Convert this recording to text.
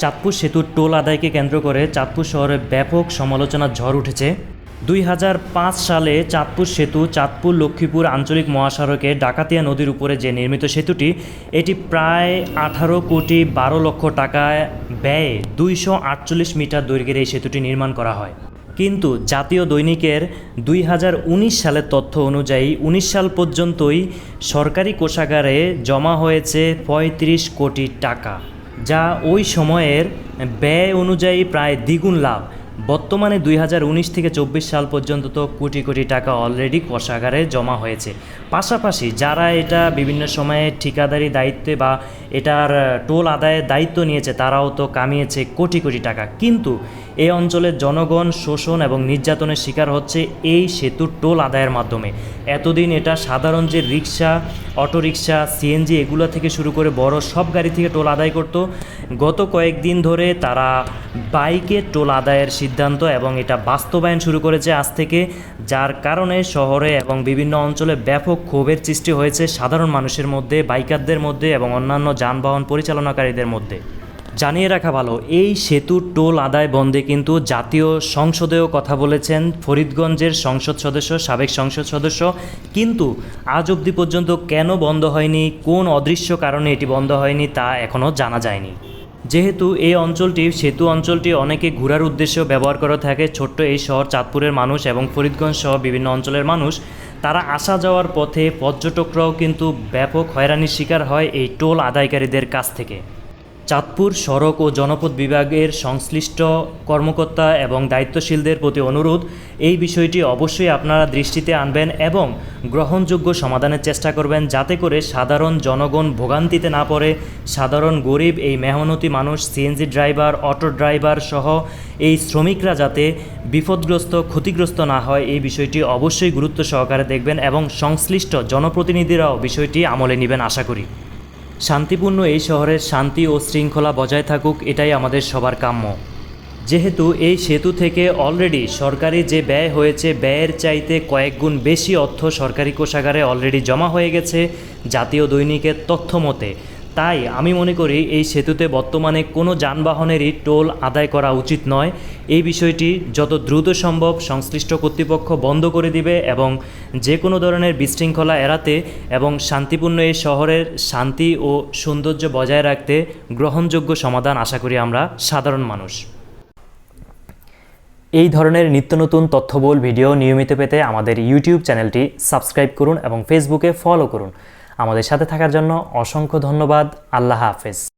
চাঁদপুর সেতুর টোল আদায়কে কেন্দ্র করে চাঁদপুর শহরে ব্যাপক সমালোচনার ঝড় উঠেছে। দুই হাজার পাঁচ সালে চাঁদপুর সেতু চাঁদপুর লক্ষ্মীপুর আঞ্চলিক মহাসড়কে ডাকাতিয়া নদীর উপরে যে নির্মিত সেতুটি, এটি প্রায় আঠারো কোটি বারো লক্ষ টাকায় ব্যয়ে দুইশো আটচল্লিশ মিটার দৈর্ঘ্যের এই সেতুটি নির্মাণ করা হয়। কিন্তু জাতীয় দৈনিকের দুই হাজার উনিশ সালের তথ্য অনুযায়ী উনিশ সাল পর্যন্তই সরকারি কোষাগারে জমা হয়েছে পঁয়ত্রিশ কোটি টাকা। যা ওই সময়ের ব্যয় অনুযায়ী প্রায় দ্বিগুণ লাভ। বর্তমানে দুই হাজার উনিশ থেকে চব্বিশ সাল পর্যন্ত তো কোটি কোটি টাকা অলরেডি কোষাগারে জমা হয়েছে। পাশাপাশি যারা এটা বিভিন্ন সময়ে ঠিকাদারি দায়িত্বে বা এটার টোল আদায়ের দায়িত্ব নিয়েছে, তারাও তো কামিয়েছে কোটি কোটি টাকা। কিন্তু এই অঞ্চলের জনগণ শোষণ এবং নির্যাতনের শিকার হচ্ছে এই সেতুর টোল আদায়ের মাধ্যমে। এতদিন এটা সাধারণ যে রিক্সা অটোরিকশা সিএনজি এগুলো থেকে শুরু করে বড় সব গাড়ি থেকে টোল আদায় করত। গত কয়েকদিন ধরে তারা বাইকে টোল আদায়ের সিদ্ধান্ত এবং এটা বাস্তবায়ন শুরু করেছে আজ থেকে, যার কারণে শহরে এবং বিভিন্ন অঞ্চলে ব্যাপক ক্ষোভের সৃষ্টি হয়েছে সাধারণ মানুষের মধ্যে, বাইকারদের মধ্যে এবং অন্যান্য যানবাহন পরিচালনাকারীদের মধ্যে। জানিয়ে রাখা ভালো, এই সেতুর টোল আদায় বন্ধে কিন্তু জাতীয় সংসদেও কথা বলেছেন ফরিদগঞ্জের সংসদ সদস্য, সাবেক সংসদ সদস্য। কিন্তু আজ অবধি পর্যন্ত কেন বন্ধ হয়নি, কোন অদৃশ্য কারণে এটি বন্ধ হয়নি তা এখনও জানা যায়নি। যেহেতু এই অঞ্চলটি সেতু অঞ্চলটি অনেকে ঘোরার উদ্দেশ্যে ব্যবহার করে থাকে, ছোট্ট এই শহর চাঁদপুরের মানুষ এবং ফরিদগঞ্জ সহ বিভিন্ন অঞ্চলের মানুষ, তারা আসা যাওয়ার পথে পর্যটকরাও কিন্তু ব্যাপক হয়রানির শিকার হয় এই টোল আদায়কারীদের কাছ থেকে। চাঁদপুর সড়ক ও জনপদ বিভাগের সংশ্লিষ্ট কর্মকর্তা এবং দায়িত্বশীলদের প্রতি অনুরোধ, এই বিষয়টি অবশ্যই আপনারা দৃষ্টিতে আনবেন এবং গ্রহণযোগ্য সমাধানের চেষ্টা করবেন যাতে করে সাধারণ জনগণ ভোগান্তিতে না পড়ে। সাধারণ গরিব, এই মেহনতি মানুষ সিএনজি ড্রাইভার, অটো ড্রাইভার সহ এই শ্রমিকরা যাতে বিপদগ্রস্ত, ক্ষতিগ্রস্ত না হয়, এই বিষয়টি অবশ্যই গুরুত্ব সহকারে দেখবেন এবং সংশ্লিষ্ট জনপ্রতিনিধিরাও বিষয়টি আমলে নেবেন, আশা করি। শান্তিপূর্ণ এই শহরের শান্তি ও শৃঙ্খলা বজায় থাকুক, এটাই আমাদের সবার কাম্য। যেহেতু এই সেতু থেকে অলরেডি সরকারি যে ব্যয় হয়েছে, ব্যয়ের চাইতে কয়েক গুণ বেশি অর্থ সরকারি কোষাগারে অলরেডি জমা হয়ে গেছে জাতীয় দৈনিকের তথ্য মতে তাই আমি মনে করি এই সেতুতে বর্তমানে কোনো যানবাহনেরই টোল আদায় করা উচিত নয়। এই বিষয়টি যত দ্রুত সম্ভব সংশ্লিষ্ট কর্তৃপক্ষ বন্ধ করে দিবে এবং যে কোনো ধরনের বিশৃঙ্খলা এড়াতে এবং শান্তিপূর্ণ এই শহরের শান্তি ও সৌন্দর্য বজায় রাখতে গ্রহণযোগ্য সমাধান আশা করি আমরা সাধারণ মানুষ। এই ধরনের নিত্য নতুন তথ্যবহুল ভিডিও নিয়মিত পেতে আমাদের ইউটিউব চ্যানেলটি সাবস্ক্রাইব করুন এবং ফেসবুকে ফলো করুন। আমাদের সাথে থাকার জন্য অসংখ্য ধন্যবাদ। আল্লাহ হাফেজ।